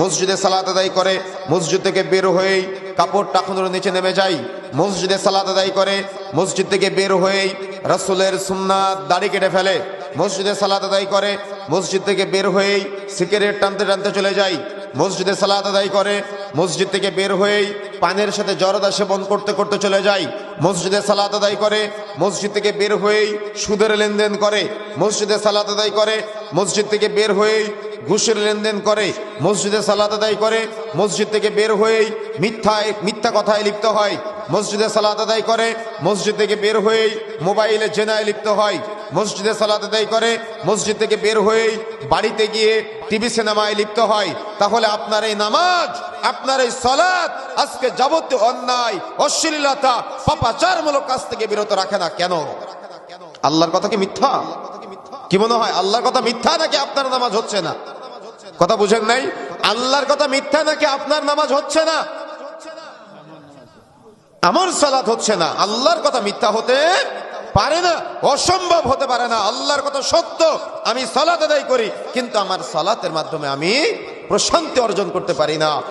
মসজিদে সালাত আদায় করে, মসজিদ থেকে বের হয়েই কাপড় টাকুনোর নিচে নেমে যায়। মসজিদে সালাত আদায় করে, মসজিদ থেকে বের হয়েই রাসূলের সুন্নাত দাড়ি কেটে ফেলে। মসজিদে সালাত আদায় করে, মসজিদ থেকে বের হয়েই সিগারেট টানতে টানতে চলে যায়। মসজিদে সালাত আদায় করে, মসজিদ থেকে বের হয়েই পানের সাথে জরদা সেবন করতে করতে চলে যায়। মসজিদে সালাত আদায় করে, মসজিদ থেকে বের হয়েই সুদের লেনদেন করে। মসজিদে সালাত আদায় করে, মসজিদ থেকে বের হয়েই ঘুষের লেনদেন করে, মসজিদে সালাত আদায় করে, মসজিদ থেকে বের হয়েই মিথ্যায়, মিথ্যা কথায় লিপ্ত হয়। মসজিদে সালাত আদায় করে, মসজিদ থেকে বের হয়েই মোবাইলে জেনায় লিপ্ত হয়। মসজিদে সালাত আদায় করে, মসজিদ থেকে বের হয়েই বাড়িতে গিয়ে টিভি সিনেমায় লিপ্ত হয়। তাহলে আপনার এই নামাজ, আপনার এই সালাত আজকে যাবতীয় অন্যায়, অশ্লীলতা, পাপাচারমূলক কাজ থেকে বিরত রাখে না কেন? আল্লাহর কথা কি মিথ্যা? কি মনে হয়, আল্লাহর কথা মিথ্যা নাকি আপনার নামাজ হচ্ছে না? কথা বুঝেন নাই? আল্লাহর কথা মিথ্যা নাকি আপনার নামাজ হচ্ছে না? আমার সালাত হচ্ছে না। আল্লাহর কথা মিথ্যা হতে পারে না, অসম্ভব হতে পারে না। আল্লাহর কথা সত্য, আমি সালাত আদায় করি, কিন্তু আমার সালাতের মাধ্যমে আমি প্রশান্তি অর্জন করতে পারি না।